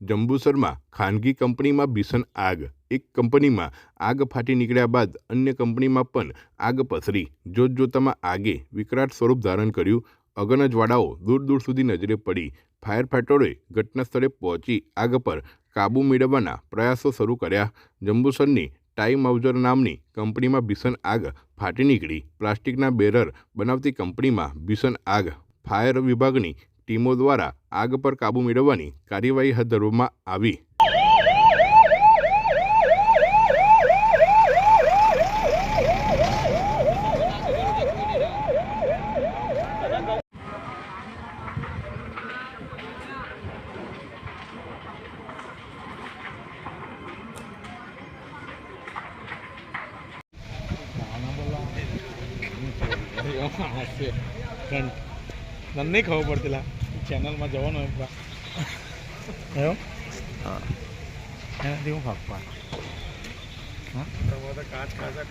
જંબુસરમાં ખાનગી કંપનીમાં ભીષણ આગ. એક કંપનીમાં આગ ફાટી નીકળ્યા બાદ અન્ય કંપનીમાં પણ આગ પસરી. જોતજોતામાં આગે વિકરાટ સ્વરૂપ ધારણ કર્યું. અગનજવાડાઓ દૂર દૂર સુધી નજરે પડી. ફાયર ફાઈટરોએ ઘટનાસ્થળે પહોંચી આગ પર કાબૂ મેળવવાના પ્રયાસો શરૂ કર્યા. જંબુસરની ટાઈ માઉઝર નામની કંપનીમાં ભીષણ આગ ફાટી નીકળી. પ્લાસ્ટિકના બેરર બનાવતી કંપનીમાં ભીષણ આગ. ફાયર વિભાગની ટીમો દ્વારા આગ પર કાબૂ મેળવવાની કાર્યવાહી હાથ ધરવામાં આવી. ખબર પડતી ચેનલમાં જવાનું એમ એવું? એનાથી હું ફાંકવા હા કાચ કાચ